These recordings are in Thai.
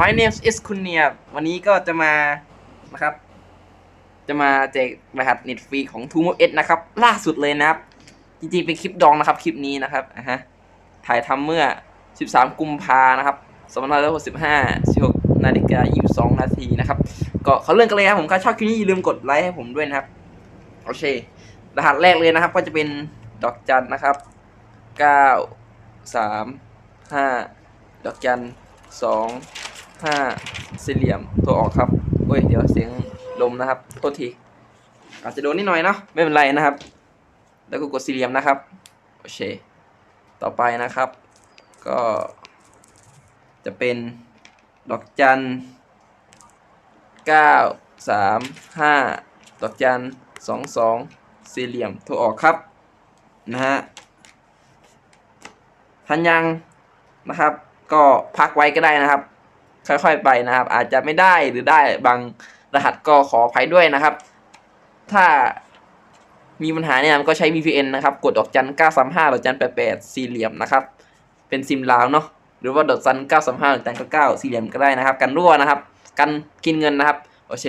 my name is คุณเนียบวันนี้ก็จะมานะครับ จะมาแจกรหัสเน็ตฟรีของ t o m o S นะครับ ล่าสุดเลยนะครับ จริงๆเป็นคลิปดองนะครับ คลิปนี้นะครับอะฮะถ่ายทำเมื่อ 13 กุมภานะครับ2565 16นาฬิกา22 นาทีนะครับ ก็เขาเรื่องกันเลยครับผมใครชอบคลิปนี้อย่าลืมกดไลค์ให้ผมด้วยนะครับ โอเค รหัสแรกเลยนะครับ ก็จะเป็นดอกจันนะครับ 9 3 5 ดอกจัน สองห้าสี่เหลี่ยมตัวออกครับเฮ้ยเดี๋ยวเสียงลมนะครับโทษทีอาจจะโดนนิดหน่อยเนาะไม่เป็นไรนะครับ แล้วก็กดสี่เหลี่ยมนะครับโอเคต่อไปนะครับ ก็จะเป็นดอกจันเก้าสามห้าดอกจันสองสองสี่เหลี่ยมตัวออกครับนะฮะทันยังนะครับ ก็พักไว้ก็ได้นะครับ ค่อยๆไปนะครับ อาจจะไม่ได้หรือได้บางรหัสก็ขออภัยด้วยนะครับ ถ้ามีปัญหาเนี่ยก็ใช้ VPN นะครับ กดดอกจัน 935ดอกจัน 88 สี่เหลี่ยมนะครับ เป็นซิมลาวเนาะ หรือว่าดอกจัน 935ดอกจัน 99 สี่เหลี่ยมก็ได้นะครับ กันรั่วนะครับ กันกินเงินนะครับ โอเค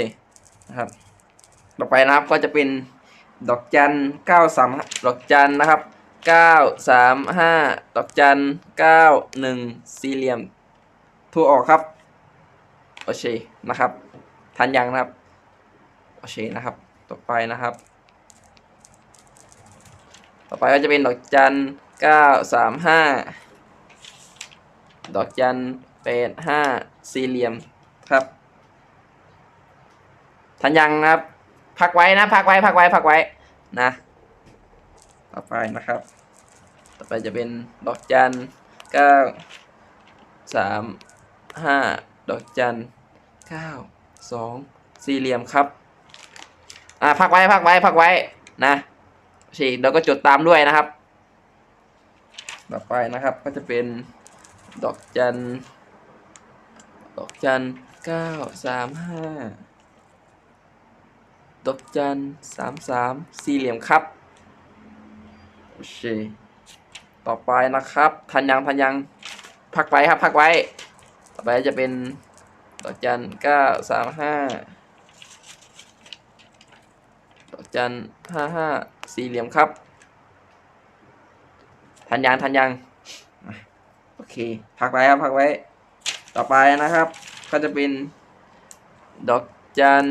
นะครับ ต่อไปนะครับก็จะเป็นดอกจัน 93 ดอกจันนะครับ เก้าสามห้าดอกจันเก้าหนึ่งสี่เหลี่ยมถูกออกครับ โอเคนะครับ ทันยังนะครับ โอเคนะครับ ต่อไปนะครับ ต่อไปก็จะเป็นดอกจันเก้าสามห้าดอกจันแปดห้าสี่เหลี่ยมครับ ทันยังนะครับ พักไว้นะ พักไว้ พักไว้ พักไว้นะ ต่อไปนะครับ ต่อไปจะเป็นดอกจันเก้าสามห้าดอกจันเก้าสองสี่เหลี่ยมครับ อ่าพักไว้พักไว้พักไว้นะฉีกเราก็จดตามด้วยนะครับ ต่อไปนะครับก็จะเป็นดอกจันดอกจันเก้าสามห้าดอกจันสามสามสี่เหลี่ยมครับโอเค ต่อไปนะครับ ทันยังทันยังพักไว้ครับพักไว้ ต่อไปจะเป็นดอกจันเก้าสามห้าดอกจันห้าห้าสี่เหลี่ยมครับ ทันยังทันยังโอเคพักไว้ครับพักไว้ ต่อไปนะครับ ก็จะเป็นดอกจัน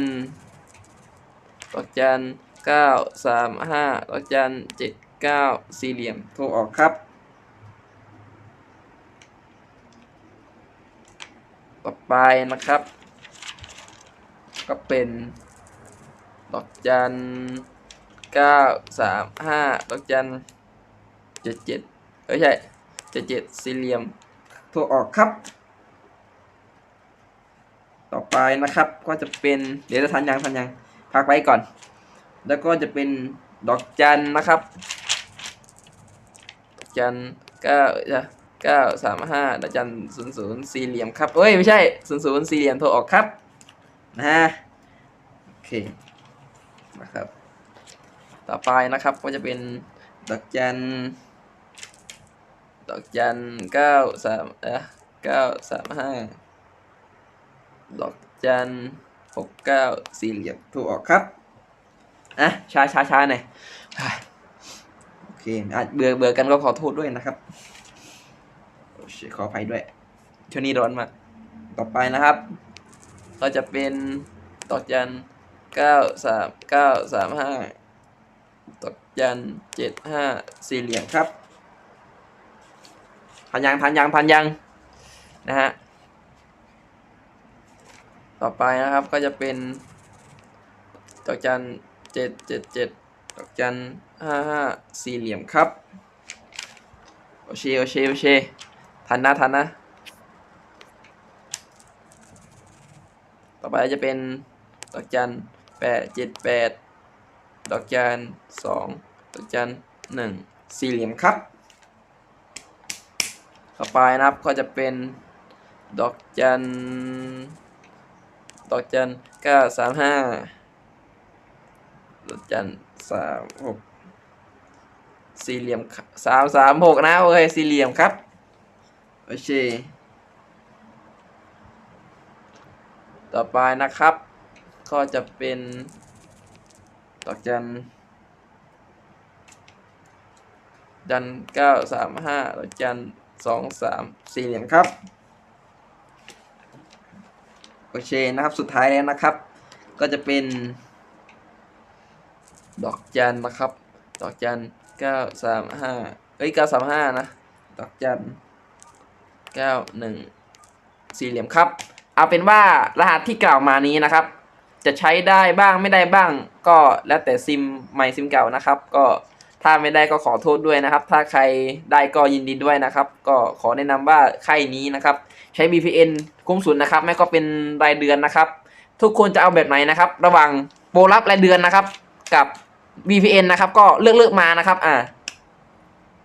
ดอกจันเก้าสามห้าดอกจันเจ็ดเก้าสี่เหลี่ยมโทรออกครับ ต่อไปนะครับ ก็เป็นดอกจันเก้าสามห้าดอกจันเจ็ดเจ็ดเอ้ยใช่เจ็ดเจ็ดสี่เหลี่ยมโทรออกครับ ต่อไปนะครับก็จะเป็นเดี๋ยวจะทันยังทันยังพักไว้ก่อน แล้วก็จะเป็นดอกจันนะครับ จันเก้าจะ เก้าสามห้าดอกจันศูนย์ศูนย์สี่เหลี่ยมครับเอ้ยไม่ใช่ศูนย์ศูนย์สี่เหลี่ยมโทรออกครับนะฮะโอเคนะครับ ต่อไปนะครับก็จะเป็นดอกจันดอกจันเก้าสามเอ่อเก้าสามห้าดอกจันหกเก้าสี่เหลี่ยมโทรออกครับอะช้าช้าช้าหน่อยโอเคอาจเบื่อเบื่อกันก็ขอโทษด้วยนะครับ ขออภัยด้วยช่วงนี้ร้อนมาก ต่อไปนะครับก็จะเป็นดอกจันเก้าสามเก้าสามห้าดอกจันเจ็ดห้าสี่เหลี่ยมครับพันยังพันยังพันยังนะฮะต่อไปนะครับก็จะเป็นดอกจันเจ็ดเจ็ดเจ็ดดอกจันห้าห้าสี่เหลี่ยมครับ โอเคโอเคโอเค ทันนะทันนะ ต่อไปจะเป็นดอกจันแปดเจ็ดแปดดอกจันสองดอกจันหนึ่งสี่เหลี่ยมครับ ต่อไปนะครับก็จะเป็นดอกจันดอกจันเก้าสามห้าดอกจันสามหกสี่เหลี่ยมสามสามหกนะโอเคสี่เหลี่ยมครับ โอเค ต่อไปนะครับ ก็จะเป็นดอกจันจันเก้าสามห้าดอกจันสองสามสี่เหลี่ยมครับ โอเคนะครับสุดท้ายแล้วนะครับ ก็จะเป็น ดอกจันนะครับ ดอกจันเก้าสามห้าเอ้ยเก้าสามห้านะ ดอกจัน เก้าหนึ่งสี่เหลี่ยมครับ เอาเป็นว่ารหัสที่กล่าวมานี้นะครับ จะใช้ได้บ้างไม่ได้บ้าง ก็แล้วแต่ซิมใหม่ซิมเก่านะครับ ก็ถ้าไม่ได้ก็ขอโทษด้วยนะครับ ถ้าใครได้ก็ยินดีด้วยนะครับ ก็ขอแนะนำว่าค่ายนี้นะครับ ใช้ VPN คุ้มสุดนะครับ ไม่ก็เป็นรายเดือนนะครับ ทุกคนจะเอาแบบไหนนะครับ ระหว่างโปรรับรายเดือนนะครับ กับ VPN นะครับ ก็เลือกเลือกมานะครับ อ่า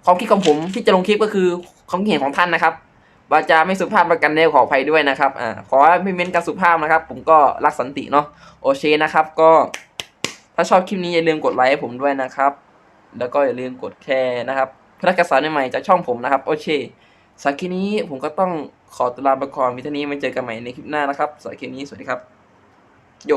ความคิดของผมที่จะลงคลิปก็คือความคิดเห็นของท่านนะครับ วาจาไม่สุภาพประกันแนวขออภัยด้วยนะครับอ่าขอให้ไม่เม้นการสุภาพนะครับ ผมก็รักสันติเนาะโอเคนะครับ ก็ถ้าชอบคลิปนี้อย่าลืมกดไลค์ให้ผมด้วยนะครับ แล้วก็อย่าลืมกดแชร์นะครับพนักงานสารใหม่จากช่องผมนะครับ โอเคสำหรับคลิปนี้ผมก็ต้องขอตลาไปก่อนวิทีนี้มาเจอกันใหม่ในคลิปหน้านะครับสำหรับคลิปนี้สวัสดีครับโย